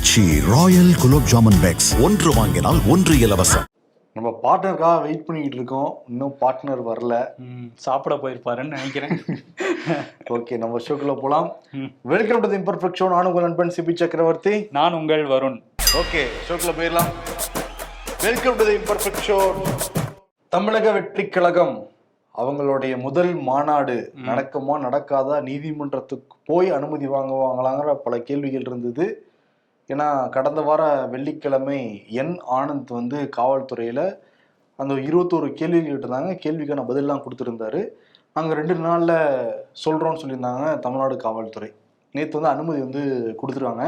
ஆச்சி royal gulab jamun packs ஒன்று வாங்கினால் ஒன்று இலவசம். நம்ம பார்ட்னருக்காக வெயிட் பண்ணிக்கிட்டு இருக்கோம். இன்னும் பார்ட்னர் வரல. ம், சாப்பிட போயிருப்பாருன்னு நினைக்கிறேன். ஓகே நம்ம ஷோக்குள்ள போலாம். ம். Welcome to the imperfect show நான் உங்கள் நண்பன் சிபி சக்கரவர்த்தி. நான் உங்கள் வருண். ஓகே ஷோக்குள்ள போயிடலாம். Welcome to the imperfect show Tamilaga Vettri Kazhagam அவங்களுடைய முதல் மாநாடு நடக்குமா நடக்காதா நீதிமன்றத்துக்கு போய் அனுமதி வாங்குவாங்களாங்கிற பல கேள்விகள் இருந்தது. ஏன்னா கடந்த வார வெள்ளிக்கிழமை என் ஆனந்த் வந்து காவல்துறையில் அந்த இருபத்தோரு கேள்விகள் இருந்தாங்க கேள்விக்கான பதிலெலாம் கொடுத்துருந்தாரு. நாங்கள் ரெண்டு நாளில் சொல்கிறோம்னு சொல்லியிருந்தாங்க தமிழ்நாடு காவல்துறை. நேற்று வந்து அனுமதி வந்து கொடுத்துருக்காங்க.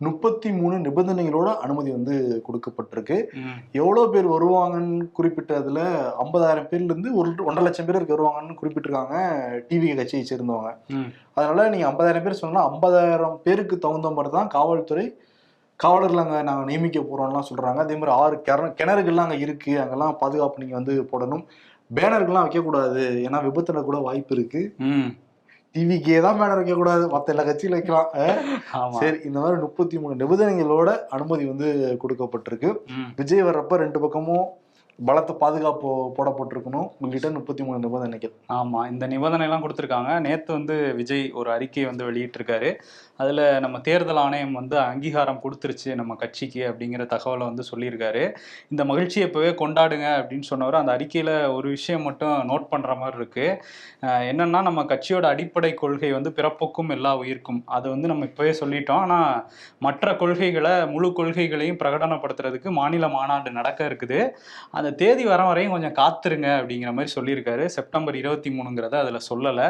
முப்பத்தி மூணு நிபந்தனைகளோட அனுமதி வந்து கொடுக்கப்பட்டிருக்கு. எவ்வளோ பேர் வருவாங்கன்னு குறிப்பிட்டதுல ஐம்பதாயிரம் பேர்லேருந்து ஒரு ஒன்றரை லட்சம் பேர் வருவாங்கன்னு குறிப்பிட்டிருக்காங்க டிவி கட்சியை சேர்ந்தவங்க. அதனால நீங்கள் ஐம்பதாயிரம் பேர் சொன்னா ஐம்பதாயிரம் பேருக்கு தகுந்த மாதிரி தான் காவல்துறை காவலர்கள் அங்கே நாங்கள் நியமிக்க போகிறோம்லாம் சொல்கிறாங்க அதே மாதிரி ஆறு கிணறு கிணறுகள்லாம் அங்கே இருக்குது அங்கெல்லாம் பாதுகாப்பு நீங்கள் வந்து போடணும். பேனர்கள்லாம் வைக்கக்கூடாது. ஏன்னா விபத்துல கூட வாய்ப்பு இருக்குது ம். டிவிக்கே தான் பேனர் வைக்கக்கூடாது. மற்ற எல்லா கட்சியில் வைக்கலாம். சரி இந்த மாதிரி முப்பத்தி மூணு நிபந்தனைகளோட அனுமதி வந்து கொடுக்கப்பட்டிருக்கு. விஜய் வர்றப்ப ரெண்டு பக்கமும் பலத்த பாதுகாப்பு போடப்பட்டிருக்கணும். உங்ககிட்ட முப்பத்தி மூணு நிபந்தனைகள். ஆமா இந்த நிபந்தனை எல்லாம் கொடுத்துருக்காங்க. நேத்து வந்து விஜய் ஒரு அறிக்கையை வந்து வெளியிட்டிருக்காரு. அதில் நம்ம தேர்தல் ஆணையம் வந்து அங்கீகாரம் கொடுத்துருச்சு நம்ம கட்சிக்கு அப்படிங்கிற தகவலை வந்து சொல்லியிருக்காரு. இந்த மகிழ்ச்சியை இப்போவே கொண்டாடுங்க அப்படின்னு சொன்னவர் அந்த அறிக்கையில் ஒரு விஷயம் மட்டும் நோட் பண்ணுற மாதிரி இருக்குது என்னென்னா நம்ம கட்சியோட அடிப்படை கொள்கை வந்து பிறப்புக்கும் எல்லா உயிர்க்கும். அது வந்து நம்ம இப்பவே சொல்லிட்டோம். ஆனால் மற்ற கொள்கைகளை முழு கொள்கைகளையும் பிரகடனப்படுத்துறதுக்கு மாநில மாநாடு நடக்க இருக்குது. அந்த தேதி வர வரையும் கொஞ்சம் காத்துருங்க அப்படிங்கிற மாதிரி சொல்லியிருக்காரு. செப்டம்பர் இருபத்தி மூணுங்கிறத அதில் சொல்லலை.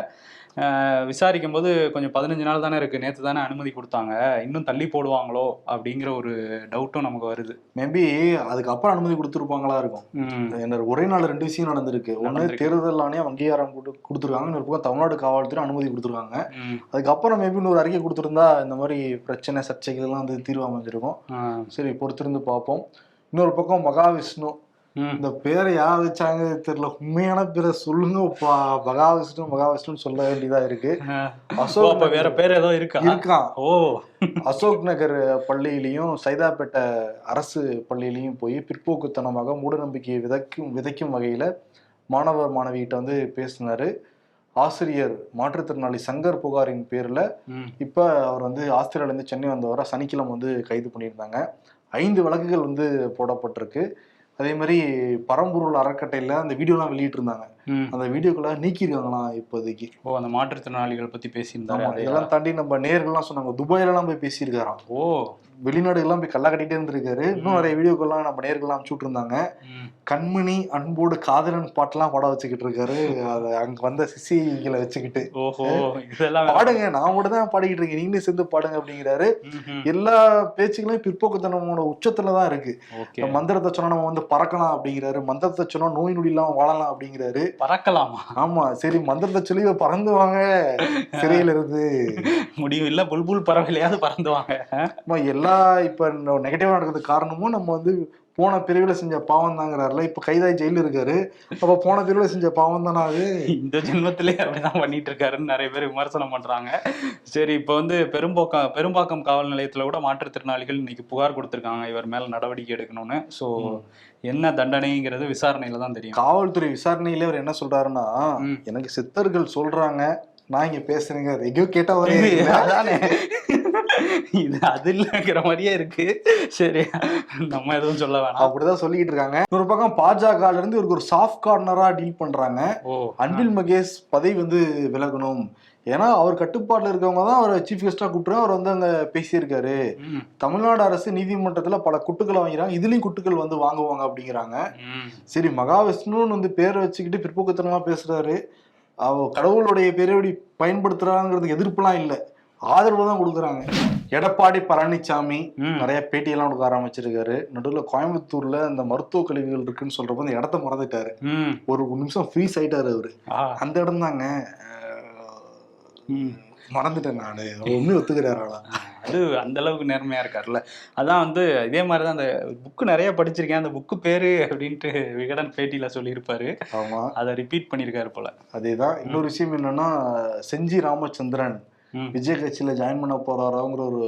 விசாரிக்கும் போது கொஞ்சம் பதினஞ்சு நாள் தானே இருக்கு. நேற்று தானே அனுமதி கொடுத்தாங்க. இன்னும் தள்ளி போடுவாங்களோ அப்படிங்கிற ஒரு டவுட்டும் நமக்கு வருது. மேபி அதுக்கப்புறம் அனுமதி கொடுத்துருப்பாங்களா இருக்கும். என்ன ஒரே நாள் ரெண்டு விஷயம் நடந்திருக்கு. ஒன்று. தேர்தல் ஆணையம் அங்கீகாரம் கொடு கொடுத்துருக்காங்க. இன்னொரு பக்கம் தமிழ்நாடு காவல்துறை அனுமதி கொடுத்துருக்காங்க. அதுக்கப்புறம் மேபி இன்னொரு அறிக்கை கொடுத்துருந்தா இந்த மாதிரி பிரச்சனை சர்ச்சைகள்லாம் வந்து தீர்வு அமைஞ்சிருக்கும். சரி பொறுத்திருந்து பார்ப்போம். இன்னொரு பக்கம் மகாவிஷ்ணு. இந்த பேரை யார் வச்சாங்க தெரியல. உண்மையான பேரை சொல்லுங்கப்பா மகாவிஷ்ணு மகாவிஷ்ணுன்னு சொல்ல வேண்டியதா இருக்கு. அசோக் அப்ப வேற பேர் ஏதோ இருக்கா? இருக்கான் ஓ. அசோக் நகர் பள்ளியிலையும் சைதாப்பேட்டை அரசு பள்ளியிலையும் போய் பிற்போக்குத்தனமாக மூடநம்பிக்கையை விதைக்கும் விதைக்கும் வகையில் மாணவர் மாணவிகிட்ட வந்து பேசினாரு. ஆசிரியர் மாற்றுத்திறனாளி சங்கர் புகாரின் பேரில் இப்போ அவர் வந்து ஆஸ்திரேலியாலேருந்து சென்னை வந்தவரை சனிக்கிழமை வந்து கைது பண்ணியிருந்தாங்க. ஐந்து வழக்குகள் வந்து போடப்பட்டிருக்கு. அதே மாதிரி பரம்பொருள் அறக்கட்டையில் அந்த வீடியோலாம் வெளியிட்டிருந்தாங்க. அந்த வீடியோக்களை நீக்கியிருக்காங்களாம் இப்போதைக்கு. ஓ அந்த மாற்றுத்திறனாளிகள் ஆமா அதையா? இதெல்லாம் தாண்டி நம்ம நேர்கள்லாம் சொன்னாங்க. துபாயிலலாம் போய் பேசியிருக்காராம். ஓ. வெளிநாடுகள்லாம் போய் கல்லா கட்டிட்டே இருந்திருக்காரு. இன்னும் நிறைய வீடியோக்கள்லாம் நம்ம நேர்கள்லாம் அனுப்பிச்சு இருந்தாங்க கண்மணி அன்போடு காதலன் பாட்டெல்லாம் பாட வச்சுக்கிட்டு இருக்காரு. அதை அங்க வந்த சிசிகளை வச்சுக்கிட்டு. ஓஹோ இதெல்லாம் பாடுங்க நான் கூட தான் பாடிக்கிட்டு இருக்கேன். நீங்களும் சேர்ந்து பாடுங்க அப்படிங்கிறாரு. எல்லா பேச்சுகளும் பிற்போக்குத்தனமோட உச்சத்துல தான் இருக்கு. மந்திரத்தை சொன்னா நம்ம வந்து பறக்கலாம் அப்படிங்கிறாரு. மந்திரத்தை சொன்னா நோய் நொடி இல்லாம வாழலாம் அப்படிங்கிறாரு. பறக்கலாமா? ஆமா சரி மந்திரத்தை சொல்லி பறந்து வாங்க. சிறையில இருந்து முடியும் இல்ல. புல்புல் பறவையிலையாவது பறந்துவாங்க ஆமா, எல்லா இப்ப நெகட்டிவா நடக்கிறதுக்கு காரணமும் நம்ம வந்து போன பிரிவுல செஞ்ச பாவம் தாங்கிறாருல இப்ப கைதாய் ஜெயில இருக்காரு. அப்ப போன பிரிவுல செஞ்ச பாவம் தானே அது? இந்த ஜென்மத்திலே அப்படிதான் பண்ணிட்டு இருக்காருன்னு நிறைய பேர் விமர்சனம் பண்றாங்க. சரி இப்போ வந்து பெரும்போக்கா பெரும்பாக்கம் காவல் நிலையத்துல கூட மாற்றுத்திறனாளிகள் இன்னைக்கு புகார் கொடுத்திருக்காங்க. இவர் மேல நடவடிக்கை எடுக்கணும்னு. சோ என்ன தண்டனைங்கிறது விசாரணையில தான் தெரியும். காவல்துறை விசாரணையில அவர் என்ன சொல்றாருன்னா. எனக்கு சித்தர்கள் சொல்றாங்க. நான் இங்க பேசுறேங்க. எங்கேயோ கேட்டா அதானே. இது அது இல்லைங்கிற மாதிரியே இருக்கு. சரி நம்ம எதுவும் சொல்ல வேணாம். அப்படிதான் சொல்லிட்டு இருக்காங்க. ஒரு பக்கம் பாஜக இருந்து இவருக்கு ஒரு சாஃப்ட் கார்னரா டீல் பண்றாங்க. அன்பில் மகேஷ் பதவி வந்து விலகணும். ஏன்னா அவர் கட்டுப்பாட்டுல இருக்கவங்க தான் அவர் சீஃப் கெஸ்டா கூப்பிட்டு அவர் வந்து அங்க பேசியிருக்காரு. தமிழ்நாடு அரசு நீதிமன்றத்துல பல குட்டுக்களை வாங்கிறாங்க இதுலயும் குட்டுக்கள் வந்து வாங்குவாங்க அப்படிங்கிறாங்க. சரி மகாவிஷ்ணுன்னு வந்து பேரை வச்சுக்கிட்டு பிற்போக்குத்தனமா பேசுறாரு. அவ கடவுளுடைய பேரை இப்படி பயன்படுத்துறாங்கிறதுக்கு எதிர்ப்புலாம் இல்லை. ஆதரவு தான் கொடுக்குறாங்க. எடப்பாடி பழனிசாமி. நிறைய பேட்டியெல்லாம் கொடுக்க ஆரம்பிச்சிருக்காரு. நடுவில் கோயம்புத்தூர்ல இந்த மருத்துவ கழிவுகள் இருக்குன்னு சொல்றப்ப அந்த இடத்த மறந்துட்டாரு. ஒரு நிமிஷம் ஃப்ரீஸ் ஆயிட்டாரு அவரு. அந்த இடம் தாங்க ம். மறந்துட்டேன் நானு. உண்மை ஒத்துக்கிறாரு அது அந்த அளவுக்கு நேர்மையா இருக்காருல்ல. அதான் வந்து இதே மாதிரி தான் அந்த புக்கு நிறைய படிச்சிருக்கேன். அந்த புக்கு பேரு அப்படின்ட்டு விகடன் பேட்டியில சொல்லியிருப்பாரு. ஆமா. அதை ரிப்பீட் பண்ணியிருக்காரு போல. அதேதான். இன்னொரு விஷயம் என்னன்னா செஞ்சி ராமச்சந்திரன். விஜய் கட்சியில ஜாயின் பண்ண போறாரோங்கிற ஒரு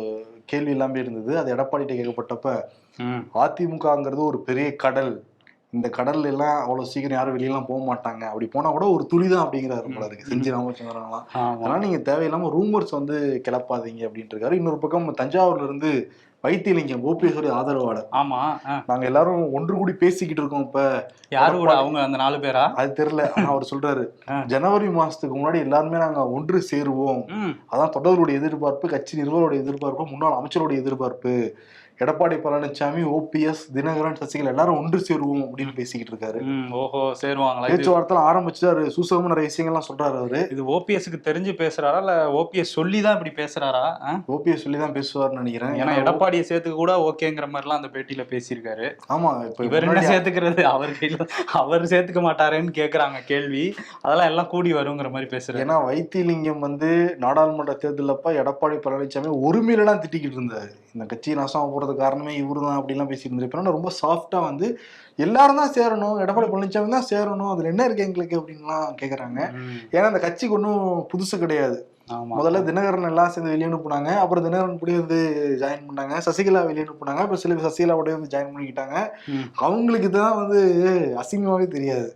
கேள்வி எல்லாமே இருந்தது. அது எடப்பாடிட்ட கேட்கப்பட்டப்ப அதிமுகங்கிறது ஒரு பெரிய கடல். இந்த கடல்ல எல்லாம் அவ்வளவு சீக்கிரம் யாரும் வெளியெல்லாம் போக மாட்டாங்க. அப்படி போனா கூட ஒரு துளி தான் அப்படிங்கிறாரு போல இருக்கு. செஞ்சி ராமச்சந்திரன்லாம். அதனால நீங்க தேவையில்லாம ரூமர்ஸ் வந்து கிளப்பாதீங்க அப்படின்ட்டு இருக்காரு இன்னொரு பக்கம் தஞ்சாவூர்ல இருந்து வைத்தியலிங்கம் ஓபிஎஸ் ஆதரவாளர். ஆமா. நாங்க எல்லாரும் ஒன்று கூடி பேசிக்கிட்டு இருக்கோம் இப்ப. யாரு கூட? அவங்க அந்த நாலு பேரா? அது தெரியல. ஆனா அவர் சொல்றாரு. ஜனவரி மாசத்துக்கு முன்னாடி எல்லாருமே நாங்க ஒன்று சேருவோம். அதான் தொடர்களுடைய எதிர்பார்ப்பு கட்சி நிர்வாகிகளுடைய எதிர்பார்ப்பு முன்னாள் அமைச்சருடைய எதிர்பார்ப்பு. எடப்பாடி பழனிசாமி ஓபிஎஸ் தினகரன் சசிகலா எல்லாரும் ஒன்று சேருவோம் அப்படின்னு பேசிக்கிட்டு இருக்காரு. ஓஹோ சேருவாங்களா? பேச்சுவார்த்தை ஆரம்பிச்சுட்டாரு சூசகமா நிறைய விஷயங்கள்லாம் சொல்றாரு அவரு. இது ஓபிஎஸ்க்கு தெரிஞ்சு பேசுறாரா? இல்ல ஓபிஎஸ் சொல்லி தான் இப்படி பேசுறாரா? ஓபிஎஸ் சொல்லி தான் பேசுவார்னு நினைக்கிறேன். ஏன்னா எடப்பாடியை சேர்த்துக்க கூட ஓகேங்கிற மாதிரிலாம் அந்த பேட்டியில பேசியிருக்காரு. ஆமா இப்ப இவர் என்ன சேர்த்துக்கிறது? அவர் கையில அவர் சேர்த்துக்க மாட்டாரேன்னு கேக்குறாங்க கேள்வி. அதெல்லாம் எல்லாம் கூடி வருங்கிற மாதிரி பேசுறாரு. ஏன்னா வைத்திலிங்கம் வந்து நாடாளுமன்ற தேர்தலப்ப எடப்பாடி பழனிசாமி ஒருமையிலாம் திட்டிக்கிட்டு இருந்தாரு. இந்த கட்சி நாசமா போறது காரணமே இவரு தான் அப்படிலாம் பேசியிருந்தாரு. இப்ப என்னன்னா ரொம்ப சாஃப்டா வந்து எல்லாரும் தான் சேரணும் எடப்பாடி பழனிசாமி தான் சேரணும் அதுல என்ன இருக்கு எங்களுக்கு அப்படின்லாம் கேக்குறாங்க. ம், ஏன்னா அந்த கட்சிக்கு ஒன்றும் புதுசு கிடையாது. முதல்ல தினகரன் எல்லாம் சேர்ந்து வெளியே அனுப்புனாங்க அப்புறம் தினகரன் கூட வந்து ஜாயின் பண்ணாங்க. சசிகலா வெளியே அனுப்புனாங்க இப்ப சில சசிகலா கூட வந்து ஜாயின் பண்ணிக்கிட்டாங்க. அவங்களுக்கு தான் வந்து அசிங்கமாவே தெரியாது.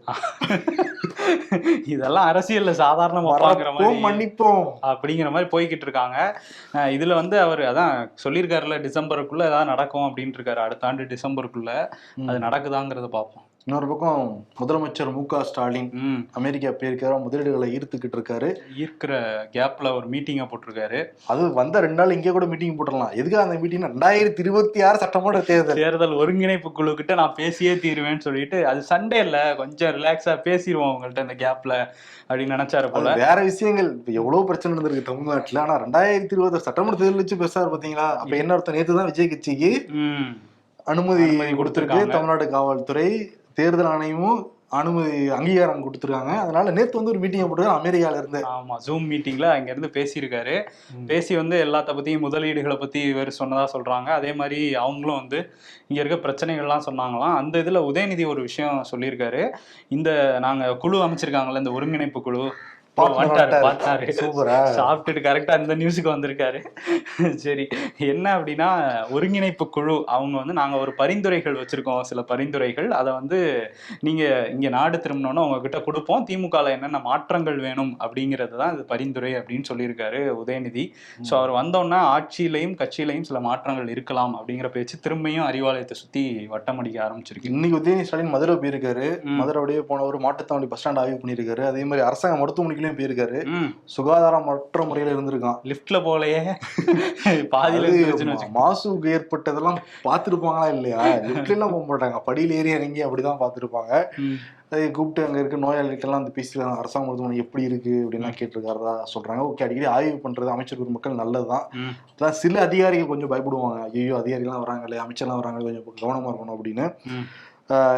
இதெல்லாம் அரசியல்ல சாதாரணமா பாக்குற மாதிரி மன்னிப்போம். அப்படிங்கிற மாதிரி போய்கிட்டு இருக்காங்க. இதுல வந்து அவர் அதான் சொல்லியிருக்காருல டிசம்பருக்குள்ள ஏதாவது நடக்கும் அப்படின்ட்டு இருக்காரு. அடுத்த ஆண்டு டிசம்பருக்குள்ள அது நடக்குதாங்கிறத பார்ப்போம். இன்னொரு பக்கம் முதலமைச்சர் மு க ஸ்டாலின் அமெரிக்கா போயிருக்காரு. முதலீடுகளை ஈர்த்துக்கிட்டு இருக்காரு. ஈர்க்கிற கேப்ல ஒரு மீட்டிங்கை போட்டிருக்காரு. அது வந்த ரெண்டு நாள் இங்கே கூட மீட்டிங் போட்டுடலாம். எதுக்காக அந்த மீட்டிங் ரெண்டாயிரத்தி இருபத்தி ஆறு சட்டமன்ற தேர்தல். தேர்தல் ஒருங்கிணைப்பு குழு கிட்ட நான் பேசியே தீருவேன்னு சொல்லிட்டு அது சண்டே இல்ல கொஞ்சம் ரிலாக்ஸா பேசிடுவோம் உங்கள்ட்ட இந்த கேப்ல அப்படின்னு நினைச்சாரு போல. வேற விஷயங்கள். இப்ப எவ்வளவு பிரச்சனை நடந்திருக்கு தமிழ்நாட்டுல. ஆனா ரெண்டாயிரத்தி இருபது சட்டமன்ற தேர்தல் வச்சு பேசாரு பாத்தீங்களா? அப்ப என்ன அர்த்தம்? நேத்து தான் விஜய் கட்சிக்கு அனுமதி கொடுத்திருக்கு. தமிழ்நாடு காவல்துறை. தேர்தல் ஆணையமும் அனுமதி அங்கீகாரம் கொடுத்திருக்காங்க. அதனால நேத்து வந்து ஒரு மீட்டிங் போட்டுருக்காரு அமெரிக்கால இருந்து ஆமா ஜூம் மீட்டிங்ல அங்க இருந்து பேசியிருக்காரு. பேசி வந்து எல்லாத்த பத்தியும் முதலீடுகளை பத்தி இவர் சொன்னதா சொல்றாங்க. அதே மாதிரி அவங்களும் வந்து இங்க இருக்க பிரச்சனைகள்லாம் சொன்னாங்களாம். அந்த இதுல உதயநிதி ஒரு விஷயம் சொல்லியிருக்காரு. இந்த நாங்க குழு அமைச்சிருக்காங்கல்ல இந்த ஒருங்கிணைப்பு குழு பார்த்தாரு சூப்பரா. சாப்பிட்டுட்டு கரெக்டா இந்த நியூஸுக்கு வந்திருக்காரு. சரி என்ன அப்படின்னா ஒருங்கிணைப்பு குழு. அவங்க வந்து நாங்க ஒரு பரிந்துரைகள் வச்சிருக்கோம் சில பரிந்துரைகள். அதை வந்து நீங்க இங்க நாடு திரும்பினோன்னா உங்ககிட்ட கொடுப்போம். திமுகல என்னென்ன மாற்றங்கள் வேணும் அப்படிங்கிறது தான் இது பரிந்துரை அப்படின்னு சொல்லியிருக்காரு உதயநிதி. ஸோ அவர் வந்தோன்னா ஆட்சியிலையும் கட்சியிலையும் சில மாற்றங்கள் இருக்கலாம் அப்படிங்கிற பேச்சு திரும்பியும் அறிவாலயத்தை சுத்தி வட்டமடிக்க ஆரம்பிச்சிருக்கு. இன்னைக்கு உதயநிதி ஸ்டாலின் மதுரை போயிருக்காரு. மதுரை அப்படியே போனவர் மாட்டுத்தாவணி பஸ் ஸ்டாண்ட் ஆய்வு பண்ணியிருக்காரு. அதே மாதிரி அரசாங்க மருத்துவமனைகளையும் போயிருக்காரு. ம். சுகாதாரம் மற்ற முறையில இருந்திருக்கான். லிஃப்ட்ல போலையே பாதியில. மாசுக்கு ஏற்பட்டதெல்லாம் பார்த்திருப்பாங்களா இல்லையா? லிஃப்ட்ல எல்லாம் போக மாட்டாங்க. படியில ஏறி இறங்கி அப்படிதான் பார்த்திருப்பாங்க. அதை கூப்பிட்டு அங்க இருக்க நோயாளிகிட்ட எல்லாம் வந்து பேசிருக்காங்க அரசாங்க மருத்துவமனை எப்படி இருக்கு? அப்படின்லாம் கேட்டிருக்காரதா சொல்றாங்க. ஓகே அடிக்கடி ஆய்வு பண்றது அமைச்சர் பெருமக்கள் நல்லதுதான். ம். அதான் சில அதிகாரிகள் கொஞ்சம் பயப்படுவாங்க. ஐயோ அதிகாரிகள்லாம் வராங்களே அமைச்சர்லாம் வராங்களே கொஞ்சம் கவனமா இருக்கணும் அப்படின்னு.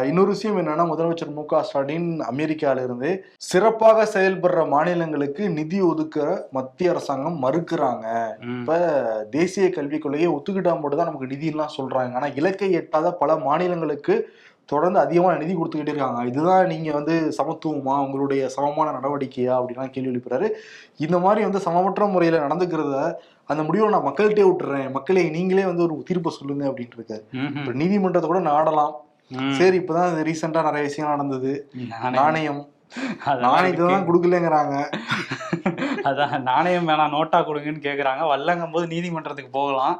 இன்னொரு விஷயம் என்னன்னா முதலமைச்சர் மு க ஸ்டாலின் அமெரிக்கால இருந்து சிறப்பாக செயல்படுற மாநிலங்களுக்கு நிதி ஒதுக்க மத்திய அரசாங்கம் மறுக்கிறாங்க. இப்ப தேசிய கல்விக் கொள்கையை ஒத்துக்கிட்டா மட்டும் தான் நமக்கு நிதி எல்லாம் சொல்றாங்க. ஆனா இலக்கை எட்டாத பல மாநிலங்களுக்கு தொடர்ந்து அதிகமான நிதி கொடுத்துக்கிட்டே இருக்காங்க. இதுதான் நீங்க வந்து சமத்துவமா உங்களுடைய சமமான நடவடிக்கையா அப்படின்லாம் கேள்வி எழுப்புறாரு. இந்த மாதிரி வந்து சமமற்ற முறையில நடந்துக்கிறத அந்த முடிவை நான் மக்கள்கிட்டே விட்டுறேன். மக்களை நீங்களே வந்து ஒரு தீர்ப்பை சொல்லுங்க அப்படின்ட்டு இருக்காரு. நீதிமன்றத்தை கூட நாடலாம். சரி இப்பதான் ரீசெண்டா நிறைய விஷயம் நடந்தது நாணயம். நாணயத்தை தான். கொடுக்கலங்கிறாங்க. அதான் நாணயம் வேணாம் நோட்டா கொடுங்கன்னு கேக்குறாங்க. வல்லங்கும் போது நீதிமன்றத்துக்கு போகலாம்.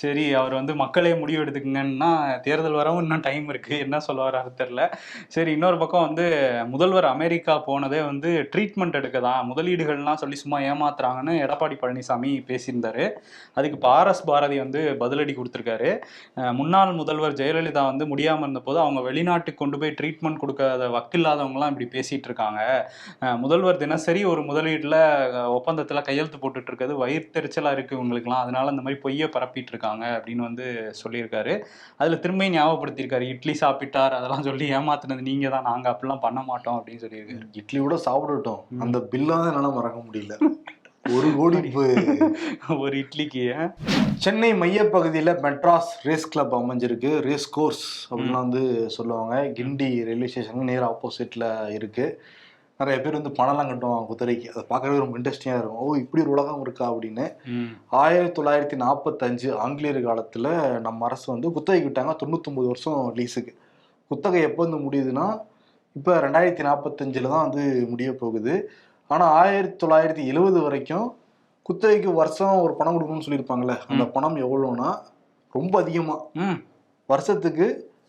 சரி அவர் வந்து மக்களே முடிவு எடுத்துக்கங்கன்னா தேர்தல் வரவும் இன்னும் டைம் இருக்கு. என்ன சொல்ல வராரு தெரியல. சரி இன்னொரு பக்கம் வந்து முதல்வர் அமெரிக்கா போனதே வந்து ட்ரீட்மெண்ட் எடுக்க தான் முதலீடுகள்லாம் சொல்லி சும்மா ஏமாத்துறாங்கன்னு எடப்பாடி பழனிசாமி பேசியிருந்தாரு. அதுக்கு ஆர்எஸ் பாரதி வந்து பதிலடி கொடுத்துருக்காரு. முன்னாள் முதல்வர் ஜெயலலிதா வந்து முடியாம இருந்தபோது அவங்க வெளிநாட்டுக்கு கொண்டு போய் ட்ரீட்மெண்ட் கொடுக்காத வக்கில்லாதவங்கலாம் இப்படி பேசிட்டு இருக்காங்க முதல்வர் தினசரி ஒரு முதலீட்டுல ஒப்பந்தத்துல கையெழுத்து போட்டுட்டு இருக்கிறது வயிற்றுச்சலா இருக்கு இவங்களுக்குலாம் அதனால இந்த மாதிரி பொய்யை பரப்பிட்டு இருக்காங்க அப்படின்னு வந்து சொல்லியிருக்காரு. அதுல திரும்பியும் ஞாபகப்படுத்தியிருக்காரு. இட்லி சாப்பிட்டார் அதெல்லாம் சொல்லி ஏமாத்துனது நீங்க தான். நாங்க அப்படிலாம் பண்ண மாட்டோம் அப்படின்னு சொல்லியிருக்காரு. இட்லி கூட சாப்பிடட்டும். அந்த பில்லா தான் என்னால மறக்க முடியல. ஒரு கோடி இப்ப ஒரு இட்லிக்கு சென்னை மையப்பகுதியில் மெட்ராஸ் ரேஸ் கிளப் அமைஞ்சிருக்கு. ரேஸ் கோர்ஸ் அப்படின்லாம் வந்து சொல்லுவாங்க. கிண்டி ரயில்வே ஸ்டேஷனுக்கு நேர் ஆப்போசிட்ல இருக்கு. நிறைய பேர் வந்து பணம்லாம் கட்டுவாங்க குதிரைக்கு. அதை பார்க்கறதுக்கு ரொம்ப இன்ட்ரெஸ்டிங்காக இருக்கும். ஓ இப்படி ஒரு உலகம் இருக்கா அப்படின்னு. ஆயிரத்தி தொள்ளாயிரத்தி நாற்பத்தஞ்சு ஆங்கிலேயர் காலத்தில் நம்ம அரசு வந்து குத்தகைக்கு விட்டாங்க. தொண்ணூத்தொம்பது வருஷம் லீஸுக்கு. குத்தகை எப்போ வந்து முடியுதுன்னா இப்போ ரெண்டாயிரத்தி நாற்பத்தஞ்சில் தான் வந்து முடிய போகுது. ஆனால் ஆயிரத்தி தொள்ளாயிரத்தி எழுவது வரைக்கும் குத்தகைக்கு வருஷம் ஒரு பணம் கொடுக்கணும்னு சொல்லியிருப்பாங்கல்ல. அந்த பணம் எவ்வளோன்னா ரொம்ப அதிகமாக ம். வருஷத்துக்கு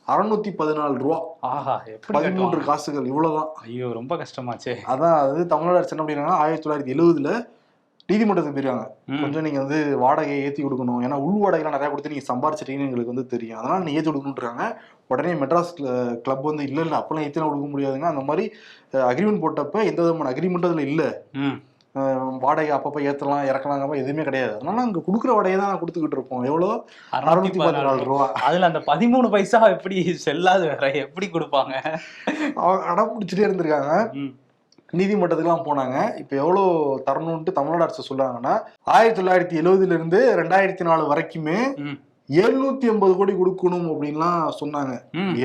அறுநூத்தி பதினாலு ரூபா. ஆஹா பதிமூன்று? காசுகள் இவ்வளவுதான். ஐயோ ரொம்ப கஷ்டமாச்சே. அதான் அது தமிழ்நாடு அரசு என்ன பண்ணிருக்காங்கன்னா ஆயிரத்தி தொள்ளாயிரத்தி எழுவதுல நீதிமன்றத்துக்கு போயிருக்காங்க. கொஞ்சம் நீங்க வந்து வாடகையை ஏத்தி கொடுக்கணும். ஏன்னா உள் வாடகைலாம் நிறைய கொடுத்து நீங்க சம்பாரிச்சிட்டீங்கன்னு எங்களுக்கு வந்து தெரியும். அதனால நீங்க ஏத்தி கொடுக்கணுன்றாங்க உடனே மெட்ராஸ் கிளப் வந்து இல்ல இல்ல அப்பெல்லாம் ஏத்திலாம் கொடுக்க முடியாதுங்க. அந்த மாதிரி அக்ரிமெண்ட் போட்டப்ப எந்த விதமான அக்ரிமெண்ட் அதுல இல்ல. வாடகை அப்பப்ப ஏத்தலாம் இறக்கலாங்க. எதுவுமே கிடையாது. அதனால அங்க கொடுக்குற வாடகையை தான் கொடுத்துக்கிட்டு இருப்போம். எவ்வளவு அறுநூத்தி பதினாலு ரூபா. அதுல அந்த பதிமூணு பைசா எப்படி செல்லாது வேற? எப்படி கொடுப்பாங்க? அடம் பிடிச்சிட்டே இருந்திருக்காங்க. நீதிமன்றத்துக்குலாம் போனாங்க. இப்போ எவ்வளோ தரணும்ட்டு தமிழ்நாடு அரசு சொல்றாங்கன்னா ஆயிரத்தி தொள்ளாயிரத்தி எழுவதுல இருந்து ரெண்டாயிரத்தி நாலு வரைக்குமே எழுநூத்தி ஐம்பது கோடி கொடுக்கணும் அப்படின்லாம் சொன்னாங்க.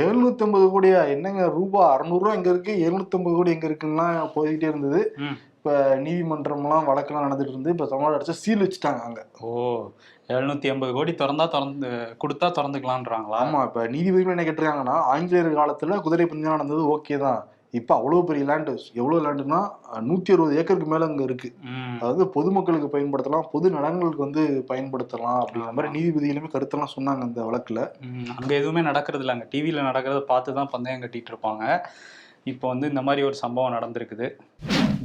எழுநூத்தி ஐம்பது கோடியா? என்னங்க ரூபா அறுநூறுவா எங்க இருக்கு? எழுநூத்தி ஐம்பது கோடி எங்க இருக்குன்னா போய்கிட்டே இருந்தது. இப்ப நீதிமன்றம்லாம் வழக்கெல்லாம் நடந்துட்டு இருந்து இப்ப தமிழ்நாடு அரசு சீல் வச்சுட்டாங்க அங்க. ஓ எழுநூத்தி எண்பது கோடி திறந்தா திறந்து கொடுத்தா திறந்துக்கலான்றாங்களா ஆமா இப்ப நீதிபதிகள் என்ன கேட்டிருக்காங்கன்னா ஆங்கிலேயர் காலத்துல குதிரை பந்தயம் நடந்தது ஓகே தான். இப்ப அவ்வளவு பெரிய லேண்டு எவ்வளவு லேண்டுனா நூத்தி அறுபது ஏக்கருக்கு மேல அங்க இருக்கு. ம். அதாவது பொதுமக்களுக்கு பயன்படுத்தலாம் பொது நலன்களுக்கு வந்து பயன்படுத்தலாம் அப்படிங்கிற மாதிரி நீதிபதிகளுமே கருத்தெல்லாம் சொன்னாங்க அந்த வழக்குல. அங்க எதுவுமே நடக்கிறது இல்லை. அங்க டிவியில நடக்கிறத பார்த்து தான் பந்தயம் கட்டிட்டு இருப்பாங்க. இப்போ வந்து இந்த மாதிரி ஒரு சம்பவம் நடந்திருக்குது.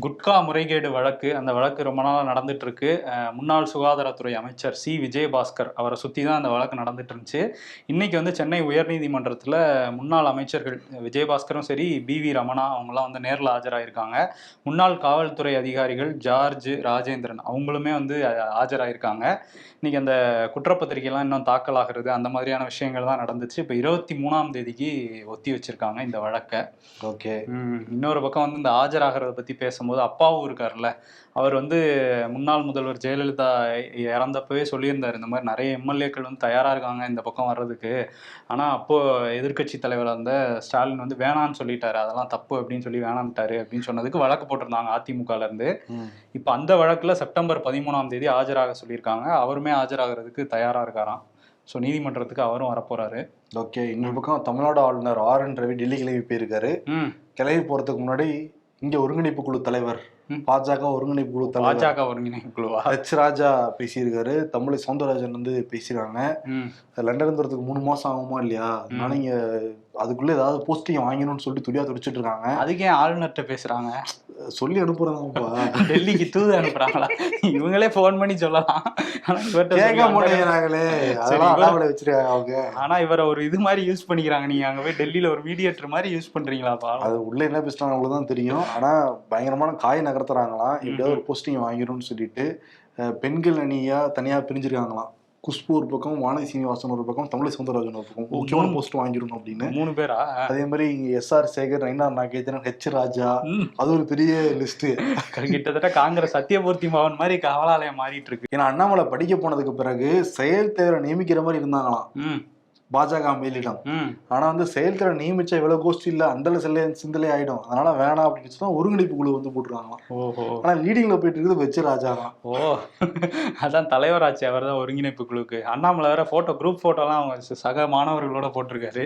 குட்கா முறைகேடு வழக்கு அந்த வழக்கு ரொம்ப நாளாக நடந்துட்டு இருக்கு முன்னாள் சுகாதாரத்துறை அமைச்சர் சி. விஜயபாஸ்கர் அவரை சுற்றி தான் அந்த வழக்கு நடந்துட்டு இருந்துச்சு இன்னைக்கு வந்து சென்னை உயர்நீதிமன்றத்தில் முன்னாள் அமைச்சர்கள் விஜயபாஸ்கரும் சரி பி. வி. ரமணா அவங்களாம் வந்து நேரில் ஆஜராயிருக்காங்க. முன்னாள் காவல்துறை அதிகாரிகள் ஜார்ஜ் ராஜேந்திரன் அவங்களுமே வந்து ஆஜராயிருக்காங்க. இன்னைக்கு அந்த குற்றப்பத்திரிகைலாம் இன்னும் தாக்கல் ஆகிறது அந்த மாதிரியான விஷயங்கள் தான் நடந்துச்சு. இப்போ இருபத்தி மூணாம் தேதிக்கு ஒத்தி வச்சிருக்காங்க இந்த வழக்கை. ஓகே. இன்னொரு பக்கம் வந்து இந்த ஆஜராகிறத பத்தி பேசும்போது அப்பாவும் இருக்கார்ல அவர் வந்து முன்னாள் முதல்வர் ஜெயலலிதா இறந்தப்பவே சொல்லியிருந்தார் இந்த மாதிரி நிறைய எம்எல்ஏக்கள் வந்து தயாரா இருக்காங்க இந்த பக்கம் வர்றதுக்கு. ஆனா அப்போ எதிர்க்கட்சி தலைவராக இருந்த ஸ்டாலின் வந்து வேணான்னு சொல்லிட்டாரு. அதெல்லாம் தப்பு அப்படின்னு சொல்லி வேணான்ட்டாரு அப்படின்னு சொன்னதுக்கு வழக்கு போட்டிருந்தாங்க அதிமுகல இருந்து. இப்போ அந்த வழக்குல செப்டம்பர் பதிமூணாம் தேதி ஆஜராக சொல்லியிருக்காங்க. அவருமே ஆஜராகிறதுக்கு தயாரா இருக்காராம். ஸோ நீதிமன்றத்துக்கு அவரும் வரப்போறாரு. ஓகே இன்னொரு பக்கம் தமிழ்நாடு ஆளுநர் ஆர் என் ரவி டெல்லி கிளம்பி போயிருக்காரு. கிளம்பி போறதுக்கு முன்னாடி இங்க ஒருங்கிணைப்பு குழு தலைவர். பாஜக ஒருங்கிணைப்பு குழு தலைவர். பாஜக ஒருங்கிணைப்பு குழுவா? ஹெச் ராஜா பேசியிருக்காரு தமிழை சவுந்தரராஜன் வந்து பேசியிருக்காங்க. ம். லண்டன் தரத்துக்கு மூணு மாசம் ஆகுமா இல்லையா? அதனால இங்க அதுக்குள்ள ஏதாவது போஸ்டிங் வாங்கணும்னு சொல்லிட்டு துடியா துடிச்சிட்டு இருக்காங்க. அதுக்கே ஆளுநர்கிட்ட பேசுறாங்க. சொல்லி அனுப்புறதாப்பா டெல்லிக்கு தூது அனுப்புறாங்களா? இவங்களே ஃபோன் பண்ணி சொல்லலாம். கேட்க மாட்டேங்கிறாங்களே. அதெல்லாம் வச்சிருக்காங்க அவங்க. ஆனா இவரை ஒரு இது மாதிரி யூஸ் பண்ணிக்கிறாங்க. நீங்க அங்க போய் டெல்லியில ஒரு மீடியேட்டர் மாதிரி யூஸ் பண்றீங்களாப்பா அது உள்ள என்ன பேசுறாங்க அவ்வளவுதான் தான் தெரியும். ஆனா பயங்கரமான காய் நகர்த்துறாங்களாம். எப்படியாவது ஒரு போஸ்டிங் வாங்கிடும்னு சொல்லிட்டு பெண்கள் அணியா தனியா பிரிஞ்சிருக்காங்களாம். குஷ்பு ஒரு பக்கம் வானதி சீனிவாசன் ஒரு பக்கம் தமிழை சவுந்தரராஜன் ஒரு பக்கம். முக்கியமான போஸ்ட் வாங்கிடணும் அப்படின்னு. மூணு பேரா? அதே மாதிரி S R Sekar Nainar Nagendran H Raja. அது ஒரு பெரிய லிஸ்ட் கிட்டத்தட்ட காங்கிரஸ் சத்தியமூர்த்தி பவன் மாதிரி காவலாலயம் மாறிட்டு இருக்கு. ஏன்னா அண்ணாமலை படிக்க போனதுக்கு பிறகு செயல் தேர்வை நியமிக்கிற மாதிரி இருந்தாங்களாம். பாஜக மேலிடம். ஆனா வந்து செயல்திறன் நியமிச்சா இவ்வளவு கோஷ்டி இல்ல அண்டல செல்ல சிந்தலை ஆயிடும். அதனால வேணாம் அப்படின்னு சொன்னா ஒருங்கிணைப்பு குழு வந்து போட்டுருக்காங்களாம் ஓஹோ. ஆனா லீடிங்ல போயிட்டு இருக்குது வச்சு ராஜா தான் ஓ. அதான் தலைவராச்சு அவர் தான் ஒருங்கிணைப்பு குழுக்கு அண்ணாமலை வேற போட்டோ குரூப் போட்டோலாம் அவங்க சக மாணவர்களோட போட்டிருக்காரு.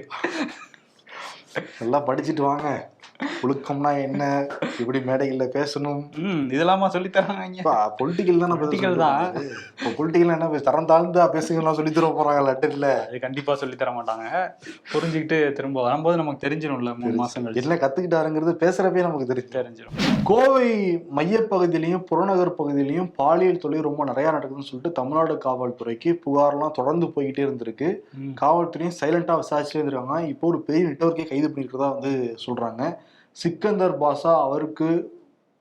நல்லா படிச்சுட்டு வாங்க. ஒழுக்கம்னா என்ன? இப்படி மேடைகள்ல பேசணும். இதெல்லாமா சொல்லி தராங்க பொலிட்டிக்கல் தானே Political தான். இப்போ பொலிட்டிக்கல் என்ன தரம் தாழ்ந்தா பேசுங்கலாம் சொல்லி தர போறாங்க லெட்டர்ல அது கண்டிப்பா சொல்லி தர மாட்டாங்க. புரிஞ்சுக்கிட்டு திரும்ப வரும்போது நமக்கு தெரிஞ்சிடும்ல மூணு மாசம் என்ன கத்துக்கிட்டாருங்கிறது பேசுறப்பே நமக்கு தெரியும். தெரிஞ்சிடும். கோவை மையப்பகுதியிலையும் புறநகர் பகுதியிலையும் பாலியல் தொழில் ரொம்ப நிறைய நடக்குதுன்னு சொல்லிட்டு தமிழ்நாடு காவல்துறைக்கு புகார்லாம் தொடர்ந்து போய்கிட்டே இருந்திருக்கு. காவல்துறையும் சைலண்டா விசாரிச்சுட்டே இருந்திருக்காங்க இப்போ ஒரு பெரிய நெட்வொர்க்கே கைது பண்ணிருக்கிறதா வந்து சொல்றாங்க. சிக்கந்தர் பாஷா அவருக்கு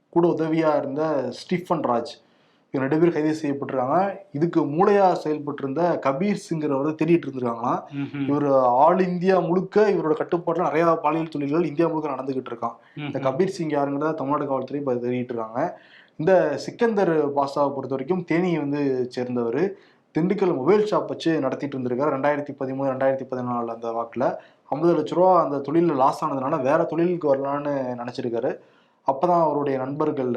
கூட உதவியா இருந்த ஸ்டீஃபன் ராஜ். இவங்க ரெண்டு பேர் கைது செய்யப்பட்டிருக்காங்க. இதுக்கு மூளையா செயல்பட்டிருந்த கபீர் சிங்கிறவர் தேடிட்டு இருந்திருக்காங்களாம். இவர் ஆல் இந்தியா முழுக்க இவரோட கட்டுப்பாட்டுல நிறைய பாலியல் தொழில்கள் இந்தியா முழுக்க நடந்துகிட்டு இருக்கான். இந்த. கபீர் சிங் யாருங்கிறத தமிழ்நாடு காவல்துறை இப்போ தெரிவிட்டு இருக்காங்க இந்த சிக்கந்தர் பாஷாவை பொறுத்த வரைக்கும் தேனியை வந்து சேர்ந்தவர். திண்டுக்கல் மொபைல் ஷாப் வச்சு நடத்திட்டு இருந்திருக்காரு. ரெண்டாயிரத்தி பதிமூணு ரெண்டாயிரத்தி பதினாலு அந்த வாக்கில். ஐம்பது லட்ச ரூபா அந்த தொழிலில் லாஸ் ஆனதுனால வேற தொழிலுக்கு வரலான்னு நினச்சிருக்காரு. அப்பதான் அவருடைய நண்பர்கள்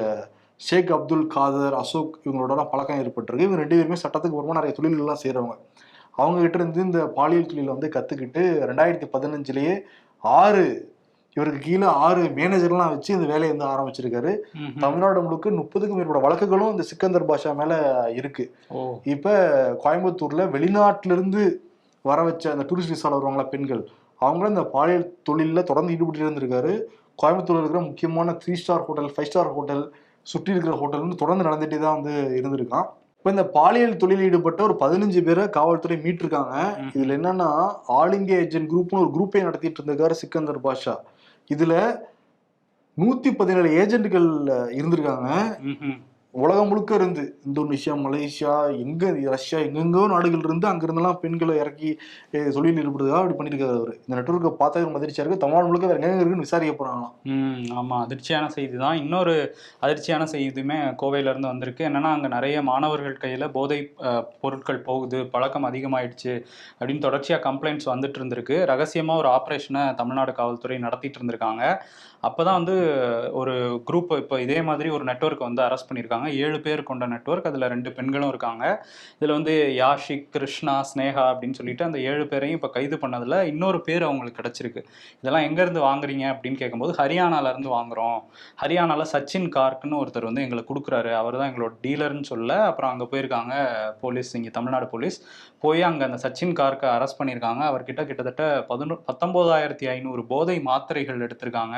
ஷேக் அப்துல் காதர் அசோக் இவங்களோடலாம் பழக்கம் ஏற்பட்டிருக்கு. இவங்க ரெண்டு பேருமே சட்டத்துக்கு புறமா நிறைய தொழில்கள்லாம் செய்கிறவங்க அவங்க கிட்ட இருந்து இந்த பாலியல் தொழிலை வந்து கற்றுக்கிட்டு ரெண்டாயிரத்தி பதினஞ்சுலேயே ஆறு இவருக்கு கீழே ஆறு மேனேஜர்லாம் வச்சு இந்த வேலையை வந்து ஆரம்பிச்சிருக்காரு. தமிழ்நாடு முழுக்க முப்பதுக்கும் மேற்பட்ட வழக்குகளும் இந்த சிக்கந்தர் பாஷா மேல இருக்கு. இப்ப கோயம்புத்தூர்ல வெளிநாட்டுல இருந்து வர வச்ச அந்த டூரிஸ்ட் விசால வருவாங்களா பெண்கள் அவங்களும் இந்த பாலியல் தொழிலில் தொடர்ந்து ஈடுபட்டு இருந்திருக்காரு. கோயம்புத்தூர்ல இருக்கிற முக்கியமான three star hotel five star hotel சுற்றி இருக்கிற ஹோட்டல் வந்து தொடர்ந்து நடந்துட்டே தான் வந்து இருந்திருக்கான். இப்போ இந்த பாலியல் தொழிலில் ஈடுபட்ட ஒரு பதினஞ்சு பேரை காவல்துறை மீட்டிருக்காங்க. இதுல என்னன்னா ஆல் இந்தியா ஏஜென்ட் குரூப்னு ஒரு குரூப்பே நடத்திட்டு இருந்திருக்காரு சிக்கந்தர் பாஷா இதுல நூத்தி பதினேழு ஏஜென்ட்கள் இருந்திருக்காங்க. உலகம் முழுக்க இருந்து இந்தோனேஷியா மலேசியா எங்க ரஷ்யா எங்கெங்கோ நாடுகள் இருந்து அங்கிருந்தெல்லாம் பெண்களை இறக்கி தொழில் ஈடுபடுறதா அப்படி பண்ணியிருக்காரு அவர். இந்த நெட்ஒர்க்கை பார்த்தா இவர் மதிர்ச்சியா இருக்கு. தமிழ் முழுக்க வேற எங்க இருக்குன்னு விசாரிக்க போறாங்களாம் ம் ஆமாம் அதிர்ச்சியான செய்தி தான். இன்னொரு அதிர்ச்சியான செய்தியுமே கோவையில இருந்து வந்திருக்கு. என்னன்னா அங்கே நிறைய மாணவர்கள் கையில் போதை பொருட்கள் போகுது பழக்கம் அதிகமாயிடுச்சு அப்படின்னு தொடர்ச்சியாக கம்ப்ளைண்ட்ஸ் வந்துட்டு இருந்திருக்கு. ரகசியமாக ஒரு ஆப்ரேஷனை தமிழ்நாடு காவல்துறை நடத்திட்டு இருந்திருக்காங்க. அப்போ தான் வந்து ஒரு குரூப் இப்போ இதே மாதிரி ஒரு நெட்வொர்க் வந்து அரெஸ்ட் பண்ணியிருக்காங்க. ஏழு பேர் கொண்ட நெட்வொர்க் அதில் ரெண்டு பெண்களும் இருக்காங்க. இதில் வந்து யாஷிக் கிருஷ்ணா ஸ்னேகா அப்படின்னு சொல்லிட்டு அந்த ஏழு பேரையும் இப்போ கைது பண்ணதில் இன்னொரு பேர் அவங்களுக்கு கிடச்சிருக்கு. இதெல்லாம் எங்கேருந்து வாங்குறீங்க அப்படின்னு கேட்கும்போது ஹரியானாலேருந்து வாங்குகிறோம் வாங்குறோம். ஹரியானால சச்சின் கார்க்குன்னு ஒருத்தர் வந்து எங்களுக்கு கொடுக்குறாரு. அவர் தான் எங்களோட டீலர்னு சொல்ல அப்புறம் அங்கே போயிருக்காங்க போலீஸ் இங்கே தமிழ்நாடு போலீஸ். போய் அங்கே அந்த சச்சின் கார்க்கை அரெஸ்ட் பண்ணியிருக்காங்க. அவர்கிட்ட கிட்டத்தட்ட பதினோ பத்தொம்போதாயிரத்தி ஐநூறு போதை மாத்திரைகள் எடுத்திருக்காங்க.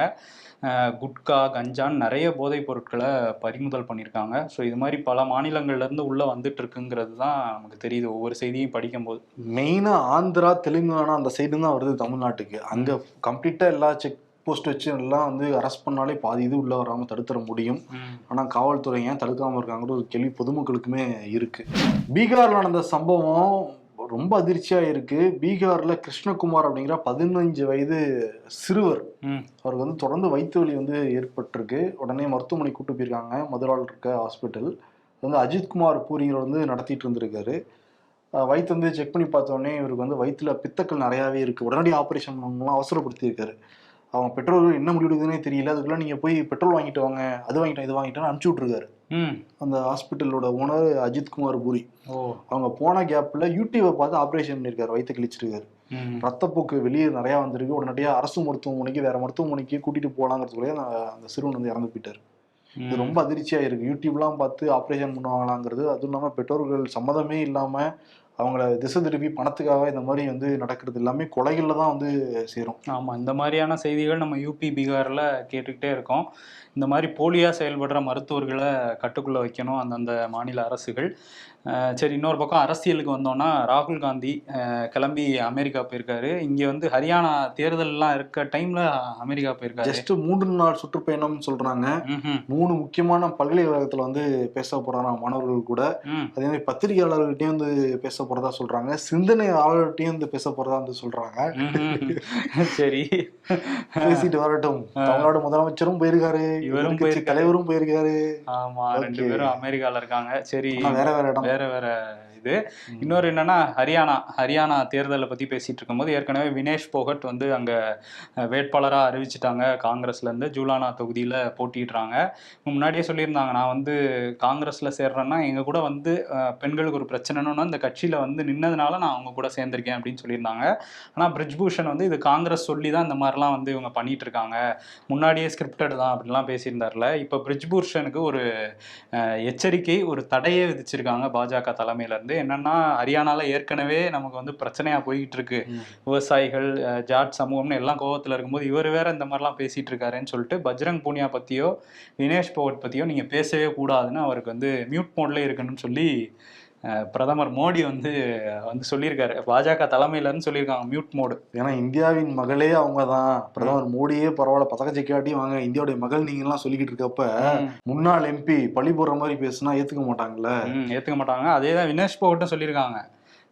குட்கா கஞ்சான் நிறைய போதைப் பொருட்களை பறிமுதல் பண்ணியிருக்காங்க. ஸோ இது மாதிரி பல மாநிலங்கள்லேருந்து உள்ளே வந்துட்டு இருக்குங்கிறது தான் நமக்கு தெரியுது ஒவ்வொரு செய்தியும் படிக்கும்போது. மெயினாக ஆந்திரா தெலுங்கானா அந்த சைடு தான் வருது தமிழ்நாட்டுக்கு. அங்கே கம்ப்ளீட்டாக எல்லா செக் போஸ்ட் வச்சு எல்லாம் வந்து அரெஸ்ட் பண்ணாலே பாதி இது உள்ள வராம தடுத்துட முடியும். ஆனா காவல்துறை ஏன் தடுக்காம இருக்காங்கிற ஒரு கேள்வி பொதுமக்களுக்குமே இருக்கு. பீகார்ல நடந்த சம்பவம் ரொம்ப அதிர்ச்சியா இருக்கு. பீகார்ல கிருஷ்ணகுமார் அப்படிங்கிற பதினஞ்சு வயது சிறுவர் அவருக்கு வந்து தொடர்ந்து வயிற்று வலி வந்து ஏற்பட்டிருக்கு. உடனே மருத்துவமனை கூட்டு போயிருக்காங்க. மதுராவில் இருக்க ஹாஸ்பிட்டல் வந்து அஜித்குமார் பூரிங்கிறவர் வந்து நடத்திட்டு இருந்திருக்காரு. வயித்து வந்து செக் பண்ணி பார்த்த உடனே இவருக்கு வந்து வயிற்றுல பித்தக்கள் நிறையாவே இருக்கு. உடனடி ஆப்ரேஷன் அவசரப்படுத்தியிருக்காரு. அவங்க பெட்ரோல் என்ன முடிவு எடுக்குதுன்னே தெரியல. அதுக்குள்ள நீங்க போய் பெட்ரோல் வாங்கிட்டு வாங்க அது வாங்கிட்டேன் இது வாங்கிட்டேன்னு அனுப்பிச்சு விட்ருக்காரு ம். அந்த ஹாஸ்பிட்டலோட ஓனர் அஜித்குமார் பூரி. ஓ. அவங்க போன கேப்ல யூடியூப்பை பார்த்து ஆப்ரேஷன் பண்ணியிருக்காரு வயிற்று கிழிச்சிருக்காரு. ரத்தப்போக்கு வெளியே நிறையா வந்திருக்கு. உடனடியாக அரசு மருத்துவமனைக்கு வேற மருத்துவமனைக்கு கூட்டிட்டு போகலாங்கிறதுக்குள்ளே அந்த அந்த சிறுவன் வந்து இறந்து போயிட்டார். இது ரொம்ப அதிர்ச்சியா இருக்கு. யூடியூப்லாம் பார்த்து ஆப்ரேஷன் பண்ணுவாங்களாங்கிறது அதுவும் இல்லாமல் பெற்றோர்கள் சம்மதமே இல்லாம அவங்கள திசை திருப்பி பணத்துக்காக இந்த மாதிரி வந்து நடக்கிறது எல்லாமே கொலைகளில் தான் வந்து சேரும். ஆமாம் இந்த மாதிரியான செய்திகள் நம்ம யூபி பீகாரில் கேட்டுக்கிட்டே இருக்கோம். இந்த மாதிரி போலியாக செயல்படுற மருத்துவர்களை கட்டுக்குள்ளே வைக்கணும் அந்தந்த மாநில அரசுகள். சரி இன்னொரு பக்கம் அரசியலுக்கு வந்தோம்னா ராகுல் காந்தி கிளம்பி அமெரிக்கா போயிருக்காரு. இங்கே வந்து ஹரியானா தேர்தல்லாம் இருக்க டைமில் அமெரிக்கா போயிருக்காரு. ஜஸ்ட் மூன்று நாள் சுற்றுப்பயணம்னு சொல்றாங்க. ம்ஹும். மூணு முக்கியமான பல்கலைக்கழகத்துல வந்து பேச போறாங்க மாணவர்கள் கூட. அதே மாதிரி பத்திரிகையாளர்கள்ட்டையும் வந்து பேச போறதா சொல்றாங்க. சிந்தனையாளர்கிட்டையும் வந்து பேச போறதா வந்து சொல்றாங்க. ம்ஹும். சரி. பேசிட்டு வரட்டும். தமிழ்நாடு முதலமைச்சரும் போயிருக்காரு. இவரும் போயிருக்காரு. தலைவரும் போயிருக்காரு ஆமா ரெண்டு. பேரும் அமெரிக்கால இருக்காங்க சரி வேற வேற இடம் வேற வேற இது. இன்னொரு என்னன்னா ஹரியானா ஹரியானா தேர்தலை பத்தி பேசிட்டு இருக்கும்போது ஏற்கனவே வினேஷ் போகட் வந்து அங்க அஹ், வேட்பாளரா அறிவிச்சிட்டாங்க. காங்கிரஸ்ல இருந்து ஜூலானா தொகுதியில போட்டிடுறாங்க முன்னாடியே சொல்லியிருந்தாங்க நான் வந்து காங்கிரஸ்ல சேர்றேன்னா எங்க கூட வந்து பெண்களுக்கு ஒரு பிரச்சனைன்னு இந்த கட்சியில வந்து நின்னதுனால நான் அவங்க கூட சேர்ந்திருக்கேன் அப்படின்னு சொல்லியிருந்தாங்க. ஆனா பிரிஜ்பூஷன் வந்து இது காங்கிரஸ் சொல்லி தான் இந்த மாதிரிலாம் வந்து இவங்க பண்ணிட்டு இருக்காங்க முன்னாடியே ஸ்கிரிப்டட் தான் அப்படிலாம் பேசியிருந்தார்ல. இப்போ பிரிஜ்பூஷனுக்கு ஒரு எச்சரிக்கை ஒரு தடையே விதிச்சிருக்காங்க பாஜக தலைமையில இருந்து என்னன்னா ஹரியானால ஏற்கனவே நமக்கு வந்து பிரச்சனையா போய்கிட்டு இருக்கு. விவசாயிகள் ஜாட் சமூகம்னு எல்லாம் கோவத்துல இருக்கும்போது இவர் வேற இந்த மாதிரிலாம் பேசிட்டு இருக்காருன்னு சொல்லிட்டு பஜ்ரங் பூனியா பத்தியோ தினேஷ் போகட் பத்தியோ நீங்க பேசவே கூடாதுன்னு அவருக்கு வந்து மியூட் மோட்ல இருக்கணும்னு சொல்லி பிரதமர் மோடி வந்து வந்து சொல்லியிருக்காரு. பாஜக தலைமையில இருந்து சொல்லியிருக்காங்க மியூட் மோடு ஏன்னா இந்தியாவின் மகளே அவங்க தான் பிரதமர் மோடியே பரவாயில்ல பதக்க ஜெக்காட்டி வாங்க. இந்தியாவுடைய மகள் நீங்க எல்லாம் சொல்லிக்கிட்டு இருக்கப்ப முன்னாள் எம்பி பழி போடுற மாதிரி பேசுனா ஏத்துக்க மாட்டாங்கல்ல? ஏத்துக்க மாட்டாங்க. அதே தான் வினேஷ் போகட்டும் சொல்லியிருக்காங்க.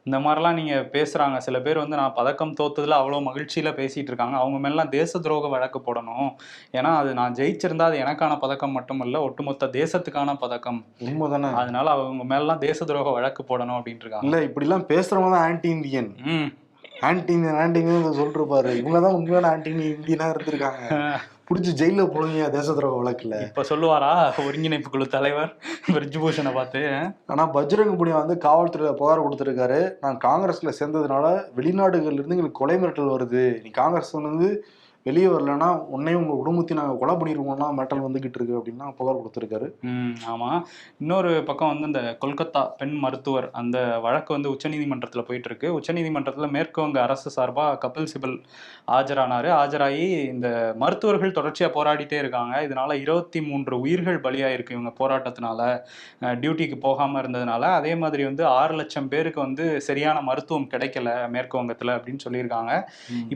இந்த மாதிரிலாம் நீங்க பேசுறாங்க. சில பேர் வந்து நான் பதக்கம் தோத்ததுல அவ்வளோ மகிழ்ச்சியில பேசிட்டு இருக்காங்க அவங்க மேலாம் தேச துரோக வழக்கு போடணும். ஏன்னா அது நான் ஜெயிச்சிருந்தா அது எனக்கான பதக்கம் மட்டும் இல்ல ஒட்டுமொத்த தேசத்துக்கான பதக்கம். உண்மைதானே? அதனால அவங்க மேலாம் தேச துரோக வழக்கு போடணும் அப்படின்ட்டு இருக்காங்க இல்ல இப்படி எல்லாம் பேசுறவங்க தான் ஆன்டி இந்தியன் ம். ஆன்டி இந்தியன் ஆன்டி இந்தியன் சொல்லிட்டு இருப்பாரு. இவங்க தான் உண்மையான ஆன்டி இந்தியனா இருந்திருக்காங்க. புடிச்சு ஜெயில போடுங்க தேச துரோக வழக்குல? இப்ப சொல்லுவாரா ஒருங்கிணைப்பு குழு தலைவர் பிரிஜ்பூஷனை பார்த்து ஆனா பஜ்ரங் புனியா வந்து காவல்துறையில புகார் கொடுத்திருக்காரு. நான் காங்கிரஸ்ல சேர்ந்ததுனால வெளிநாடுகள்ல இருந்து எங்களுக்கு கொலை மிரட்டல் வருது. நீ காங்கிரஸ் வந்து வெளியே வரலன்னா உன்னையும் உங்க குடும்பத்தையும் நாங்க கொலை பண்ணிருவோம்லாம் மிரட்டல் வந்துகிட்டு இருக்கு அப்படின்னா புகார் கொடுத்திருக்காரு. ம் ஆமா. இன்னொரு பக்கம் வந்து இந்த கொல்கத்தா பெண் மருத்துவர் அந்த வழக்கு வந்து உச்சநீதிமன்றத்தில் போயிட்டு இருக்கு உச்சநீதிமன்றத்தில் மேற்கு வங்க அரசு சார்பா கபில் சிபல் ஆஜரானாரு. ஆஜராகி இந்த மருத்துவர்கள் தொடர்ச்சியா போராடிட்டே இருக்காங்க. இதனால இருபத்தி மூன்று உயிர்கள் பலியாயிருக்கு இவங்க போராட்டத்தினால. டியூட்டிக்கு போகாம இருந்ததுனால. அதே மாதிரி வந்து ஆறு லட்சம் பேருக்கு வந்து சரியான மருத்துவம் கிடைக்கல மேற்கு வங்கத்துல அப்படின்னு சொல்லியிருக்காங்க.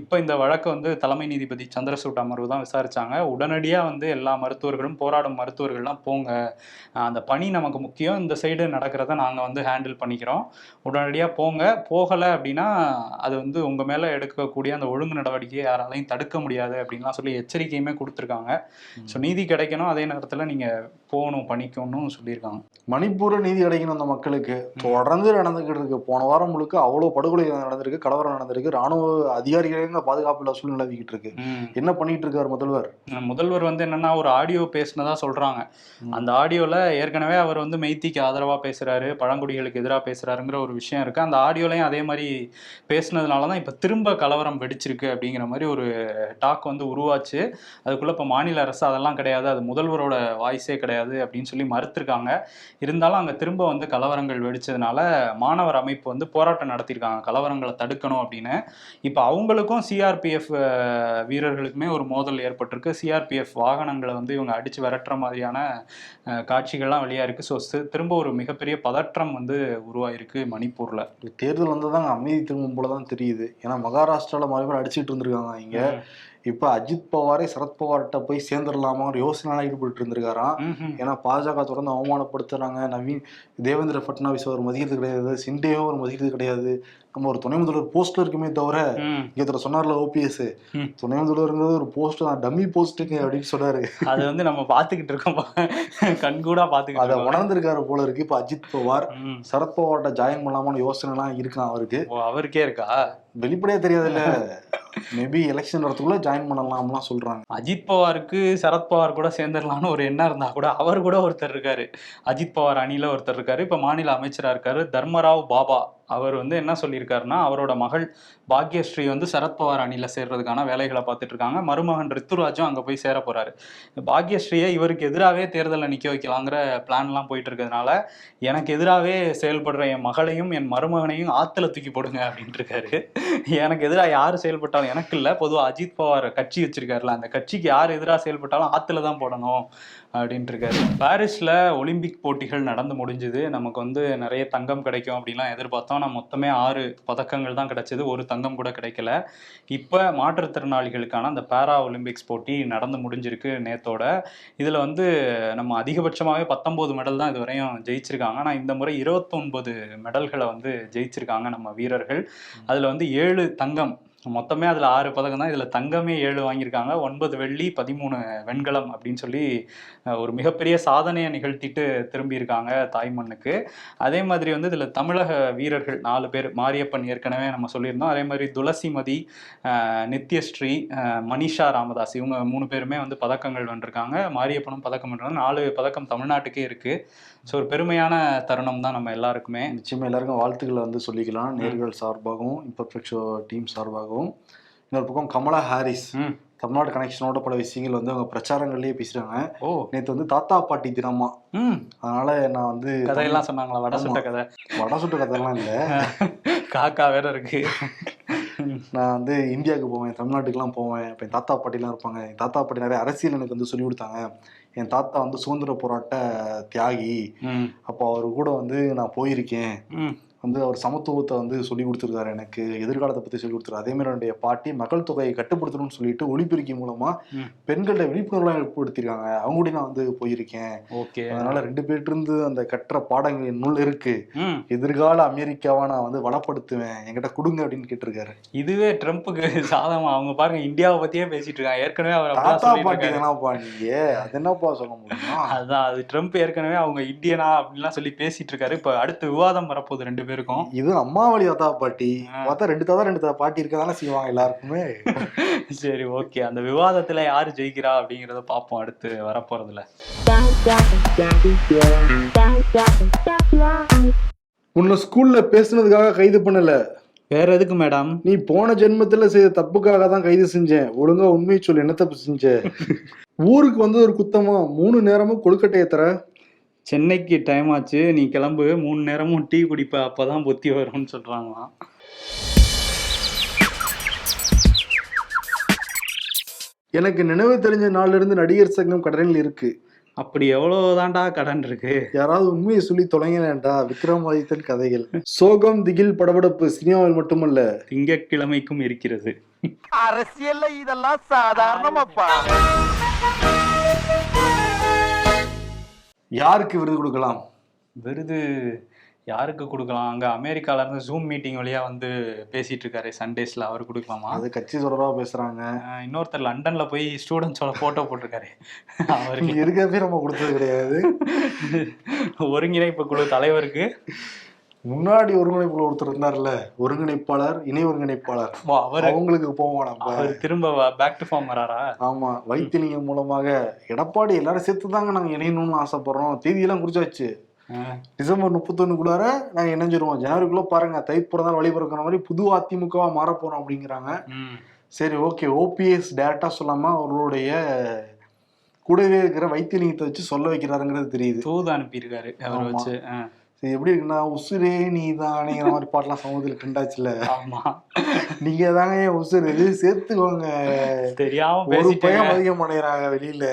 இப்போ இந்த வழக்கை வந்து தலைமை நீதிபதி சந்திரசூட் அமர்வு தான் விசாரிச்சாங்க. உடனடியாக வந்து எல்லா மருத்துவர்களும் போராடும் மருத்துவர்கள்லாம் போங்க. அந்த பணி நமக்கு முக்கியம். இந்த சைடு நடக்கிறத நாங்கள் வந்து ஹேண்டில் பண்ணிக்கிறோம். உடனடியாக போங்க. போகலை அப்படின்னா அது வந்து உங்கள் மேலே எடுக்கக்கூடிய அந்த ஒழுங்கு நடவடிக்கையை யாராலையும் தடுக்க முடியாது அப்படின்லாம் சொல்லி எச்சரிக்கையுமே கொடுத்துருக்காங்க. ஸோ நீதி கிடைக்கணும். அதே நேரத்தில் நீங்கள் போகணும் பணிக்கணும்னு சொல்லியிருக்காங்க. மணிப்பூர்ல நீதி கிடைக்கணும் அந்த மக்களுக்கு. தொடர்ந்து நடந்துகிட்டு இருக்கு. போன வாரம் முழுக்க அவ்வளவு படுகொலை நடந்திருக்கு கலவரம் நடந்திருக்கு. ராணுவ அதிகாரிகளே பாதுகாப்பு சூழ்நிலை நிலவிக்கிட்டு இருக்கு. என்ன பண்ணிட்டு இருக்காரு முதல்வர் முதல்வர் வந்து என்னன்னா ஒரு ஆடியோ பேசினதா சொல்றாங்க. அந்த ஆடியோல ஏற்கனவே அவர் வந்து மெய்த்திக்கு ஆதரவா பேசுறாரு பழங்குடிகளுக்கு எதிராக பேசுறாருங்கிற ஒரு விஷயம் இருக்கு. அந்த ஆடியோலையும் அதே மாதிரி பேசுனதுனால தான் இப்போ திரும்ப கலவரம் வெடிச்சிருக்கு அப்படிங்கிற மாதிரி ஒரு டாக் வந்து உருவாச்சு. அதுக்குள்ள இப்போ மாநில அரசு அதெல்லாம் கிடையாது அது முதல்வரோட வாய்ஸே கிடையாது அப்படின்னு சொல்லி மறுத்திருக்காங்க. இருந்தாலும் அங்கே திரும்ப வந்து கலவரங்கள் வெடிச்சதுனால மாணவர் அமைப்பு வந்து போராட்டம் நடத்தியிருக்காங்க. கலவரங்களை தடுக்கணும் அப்படின்னு. இப்போ அவங்களுக்கும் சிஆர்பிஎஃப் வீரர்களுக்குமே ஒரு மோதல் ஏற்பட்டிருக்கு. சிஆர்பிஎஃப் வாகனங்களை வந்து இவங்க அடிச்சு விரட்டுற மாதிரியான காட்சிகள்லாம் வெளியா இருக்கு. ஸோ திரும்ப ஒரு மிகப்பெரிய பதற்றம் வந்து உருவாயிருக்கு மணிப்பூர்ல. தேர்தல் வந்ததாங்க அமைதி திரும்பும் போலதான் தெரியுது. ஏன்னா மகாராஷ்டிரால மறுபடியும் பேர் அடிச்சிட்டு இருந்திருக்காங்க இங்க. இப்ப அஜித் பவாரே சரத்பவார்கிட்ட போய் சேர்ந்துடலாமா ஒரு யோசனை ஈடுபட்டு இருந்திருக்காராம். ஏன்னா பாஜக தொடர்ந்து அவமானப்படுத்துறாங்க. நவீன் தேவேந்திர பட்னாவிஸ் அவர் மதிக்கிறது கிடையாது. சிண்டேவும் அவர் மதிக்கிறது கிடையாது. நம்ம ஒரு துணை முதல்வர் போஸ்ட்ல இருக்குமே தவிர ஒருத்தர் சொன்னார்ல ஓபிஎஸ். துணை முதல்வருங்கிறது ஒரு போஸ்ட் தான் டம்மி போஸ்ட்டுங்க அப்படின்னு சொன்னாரு. அது வந்து நம்ம பார்த்துக்கிட்டு இருக்கோம். கண்கூடா பார்த்துக்கிட்டு அதை உணர்ந்திருக்காரு போல இருக்கு. இப்ப அஜித் பவார். சரத்பவார்ட்ட ஜாயின் பண்ணலாமான்னு யோசனை எல்லாம் இருக்கான் அவருக்கு அவருக்கே இருக்கா? வெளிப்படையா தெரியாதுல்ல. மேபி எலெக்ஷன் வரதுக்குள்ள ஜாயின் பண்ணலாம்லாம் சொல்றாங்க. அஜித் பவாருக்கு சரத்பவார் கூட சேர்ந்துடலாம்னு ஒரு எண்ணம் இருந்தா கூட அவர் கூட ஒருத்தர் இருக்காரு. அஜித் பவார் அணியில ஒருத்தர் இருக்காரு. இப்ப மாநில அமைச்சரா இருக்காரு தர்மராவ் பாபா. அவர் வந்து என்ன சொல்லியிருக்காருன்னா அவரோட மகள் பாக்யஸ்ரீ வந்து சரத்பவார் அணியில் சேர்றதுக்கான வேலைகளை பார்த்துட்டு இருக்காங்க. மருமகன் ரித்துராஜும் அங்கே போய் சேர போறாரு. பாக்யஸ்ரீயை இவருக்கு எதிராகவே தேர்தலில் நிற்க வைக்கலாங்கிற பிளான்லாம் போயிட்டு இருக்கிறதுனால எனக்கு எதிராகவே செயல்படுற என் மகளையும் என் மருமகனையும் ஆத்தில் தூக்கி போடுங்க அப்படின்ட்டு இருக்காரு. எனக்கு எதிராக யார் செயல்பட்டாலும் எனக்கு இல்லை. பொதுவாக அஜித் பவார் கட்சி வச்சிருக்காருல அந்த கட்சிக்கு யார் எதிராக செயல்பட்டாலும் ஆற்றுல தான் போடணும். அப்படின்ட்டு இருக்காரு பாரிஸ்ல ஒலிம்பிக் போட்டிகள் நடந்து முடிஞ்சுது. நமக்கு வந்து நிறைய தங்கம் கிடைக்கும் அப்படின்லாம் எதிர்பார்த்தோம். நான் மொத்தமே ஆறு பதக்கங்கள் தான் கிடைச்சது. ஒரு தங்கம் கூட கிடைக்கல. இப்போ மாற்றுத்திறனாளிகளுக்கான அந்த பாரா ஒலிம்பிக்ஸ் போட்டி நடந்து முடிஞ்சிருக்கு நேத்தோட. இதில் வந்து நம்ம அதிகபட்சமாகவே பத்தொம்போது மெடல் தான் இது வரையும் ஜெயிச்சிருக்காங்க. ஆனால் இந்த முறை இருபத்தொன்பது மெடல்களை வந்து ஜெயிச்சிருக்காங்க நம்ம வீரர்கள். அதில் வந்து ஏழு தங்கம் மொத்தமே அதில் ஆறு பதக்கம் தான். இதில் தங்கமே ஏழு வாங்கியிருக்காங்க. ஒன்பது வெள்ளி பதிமூணு வெண்கலம் அப்படின்னு சொல்லி ஒரு மிகப்பெரிய சாதனையை நிகழ்த்திட்டு திரும்பியிருக்காங்க தாய்மண்ணுக்கு. அதே மாதிரி வந்து இதில் தமிழக வீரர்கள் நாலு பேர் மாரியப்பன் ஏற்கனவே நம்ம சொல்லியிருந்தோம். அதே மாதிரி துளசிமதி நித்யஸ்ரீ மணிஷா மனிஷா ராமதாஸ் இவங்க மூணு பேருமே வந்து பதக்கங்கள் வென்றிருக்காங்க. மாரியப்பனும் பதக்கம் வென்றாங்க. நாலு பதக்கம் தமிழ்நாட்டுக்கே இருக்குது ஸோ ஒரு பெருமையான தருணம் தான் நம்ம எல்லாருக்குமே. நிச்சயமாக எல்லாருக்கும் வாழ்த்துக்களை வந்து சொல்லிக்கலாம். நேர்கள் சார்பாகவும் இப்போ டீம் சார்பாகவும். இன்னொரு பக்கம் கமலா ஹாரிஸ். தமிழ்நாடு கனெக்ஷனோட பல விஷயங்கள் வந்து அவங்க பிரச்சாரங்கள்லயே பேசுறாங்க ஓ. நேத்து வந்து தாத்தா பாட்டி தினமா. அதனால நான் வந்து கதையெல்லாம் சொன்னாங்களா? வட சுட்ட கதை. வட சுட்டு கதையெல்லாம் இல்ல. காக்கா வேற இருக்கு. நான் வந்து இந்தியாவுக்கு போவேன் தமிழ்நாட்டுக்குலாம் போவேன். இப்போ என் தாத்தா பாட்டிலாம் இருப்பாங்க. என் தாத்தா பாட்டி நிறைய அரசியல் எனக்கு வந்து சொல்லி கொடுத்தாங்க. என் தாத்தா வந்து சுதந்திர போராட்ட தியாகி. அப்போ அவர் கூட வந்து நான் போயிருக்கேன். வந்து அவர் சமத்துவத்தை வந்து சொல்லி கொடுத்துருக்காரு எனக்கு எதிர்காலத்தை பற்றி சொல்லி கொடுத்துருக்காரு. அதே மாதிரி என்னுடைய பாட்டி மக்கள் தொகையை கட்டுப்படுத்தணும்னு சொல்லிட்டு ஒளிபெருக்கி மூலமா ம். பெண்கள்ட்ட விழிப்புணர்வுலாம் ஏற்படுத்தியிருக்காங்க. அவங்க கூட நான் வந்து போயிருக்கேன். ஓகே. அதனால ரெண்டு பேர்ட்டிருந்து அந்த கற்ற பாடங்கள் என்னுள் இருக்கு. எதிர்கால அமெரிக்காவை நான் வந்து வளப்படுத்துவேன். என்கிட்ட கொடுங்க அப்படின்னு கேட்டிருக்காரு. இதுவே ட்ரம்ப்புக்கு சாதமா அவங்க பாருங்க இந்தியாவை பத்தியே பேசிட்டு இருக்காங்க. ஏற்கனவே அவர் தாத்தா பாட்டி. என்னப்பா நீங்க? அது என்னப்பா சொல்ல முடியுமா? அதான் அது ட்ரம்ப் ஏற்கனவே அவங்க இந்தியனா அப்படின்லாம் சொல்லி பேசிட்டு இருக்காரு. இப்ப அடுத்து விவாதம் வரப்போகுது ரெண்டு பேருக்கும் இது அம்மாவளி தாத்தா பாட்டி. பார்த்தா ரெண்டு தாத்தா ரெண்டு தாத்தா பாட்டி இருக்கதானே செய்வாங்க எல்லாருக்குமே. சரி ஓகே. அந்த விவாதத்துல யாரு ஜெயிக்கிறா அப்படிங்கறத பார்ப்போம் அடுத்து வரப்போறதுல. உன்னை ஸ்கூல்ல பேசுனதுக்காக கைது பண்ணல. வேற எதுக்கு மேடம் நீ போன ஜென்மத்துல செய்த தப்புக்காக தான் கைது செஞ்சேன். ஒழுங்கா உண்மையை சொல்லு என்ன தப்பு செஞ்ச? ஊருக்கு வந்து ஒரு குத்தமா? மூணு நேரமும் கொழுக்கட்டையை தர? சென்னைக்கு டைம் ஆச்சு நீ கிளம்பு மூணு நேரமும் டீ குடிப்ப அப்பதான் புத்தி வரும்னு சொல்றாங்களாம். எனக்கு நினைவு தெரிஞ்ச நாள்ல இருந்து நடிகர் சங்கம் கடனில் இருக்கு. அப்படி எவ்வளவுதான்டா கடன் இருக்கு? யாராவது உண்மையை சொல்லி தொலைங்களேன்டா விக்ரமாதித்தன் கதைகள். சோகம் திகில் படபடப்பு சினிமாவில் மட்டுமல்ல. திங்கட்கிழமைக்கும் இருக்கிறது. அரசியல்ல இதெல்லாம் சாதாரணமாப்பா. யாருக்கு விருது கொடுக்கலாம்? விருது யாருக்கு கொடுக்கலாம்? அங்க அமெரிக்கால இருந்து ஜூம் மீட்டிங் வழியா வந்து பேசிட்டு இருக்காரு சண்டேஸ்ல அவர் கொடுக்கலாமா? அது கட்சி தொடர்பா பேசுறாங்க. ஆஹ் இன்னொருத்தர் லண்டன்ல போய் ஸ்டூடெண்ட்ஸோட போட்டோ போட்டிருக்காரு. அவருக்கு. இருக்கவே நம்ம கொடுத்தது கிடையாது. ஒருங்கிணைப்பு குழு தலைவருக்கு. முன்னாடி ஒருங்கிணைப்புல ஒருத்தர் இருந்தார்ல ஒருங்கிணைப்பாளர் இணை ஒருங்கிணைப்பாளர். வா, அவர் அவங்களுக்கு போவோம் நம்ம. அவர் திரும்ப பேக் டு ஃபார்ம் வராரா? ஆமா வைத்திலிங்கம் மூலமாக எடப்பாடி எல்லாரும் சேர்த்து தாங்க நாங்க இணையணும்னு ஆசைப்படுறோம். தேதியெல்லாம் குறிச்சாச்சு டிசம்பர் முப்பத்தொன்னுக்குள்ளார நாங்க இணைஞ்சிருவோம். ஜனவரிக்குள்ள பாருங்க தை பிறந்தால் வழி பிறக்கிற மாதிரி புது அதிமுகவா மாற போறோம் அப்படிங்கிறாங்க. சரி ஓகே. ஓபிஎஸ் டேரக்டா சொல்லாம அவர்களுடைய கூடவே இருக்கிற வைத்தியலிங்கத்தை வச்சு சொல்ல வைக்கிறாருங்கிறது தெரியுது. தூது அனுப்பியிருக்காரு அவர். வச்சு. எப்படி இருக்குன்னா உசுரே நீ தானேங்கிற மாதிரி பாட்டெல்லாம் சமூகத்தில் ட்ரெண்டாச்சுல ஆமா. நீங்க தாங்க உசுரு இது சேர்த்துக்கோங்க. தெரியாம ஒரு பையன் பண்ணிடுறாங்க வெளியில.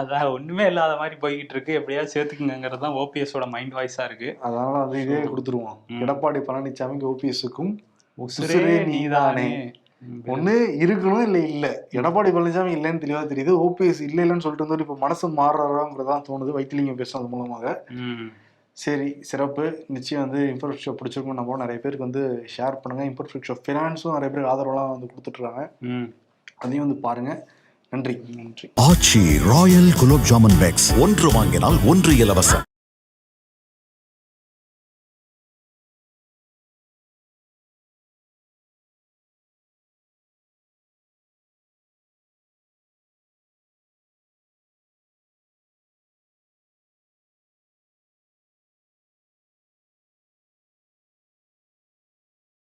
அதான் ஒண்ணுமே இல்லாத மாதிரி போய்கிட்டு இருக்கு எப்படியாவது சேர்த்துக்குங்கிறது தான் ஓபிஎஸோட மைண்ட் வாய்ஸா இருக்கு. அதனால வந்து இதே கொடுத்துருவோம். எடப்பாடி பழனிசாமிக்கு ஓபிஎஸ்க்கும் உசுரே உசுரே நீதானே ஒண்ணு இருக்கணும் இல்ல இல்ல. எடப்பாடி பழனிசாமி இல்லைன்னு தெளிவா தெரியுது. ஓபிஎஸ் இல்ல இல்லைன்னு சொல்லிட்டு வந்து இப்ப மனசு மாறுறாங்கிறதா தோணுது. வைத்திலிங்கம் பேசுனது மூலமாக. சரி சிறப்பு. நிச்சயம் வந்து இம்பர்ஃபெக்ட் ஷோ பிடிச்சிருக்கும் நம்ம நிறைய பேருக்கு வந்து ஷேர் பண்ணுங்க. இம்பர்ஃபெக்ட் ஷோ ஃபினான்ஸும் நிறைய பேர் ஆதரவுலாம் வந்து ம். அதையும் வந்து பாருங்க. நன்றி. நன்றி. ஆச்சி ராயல் குலோப் ஜாமுன் பேக்ஸ் ஒன்று வாங்கினால் ஒன்று இலவசம்.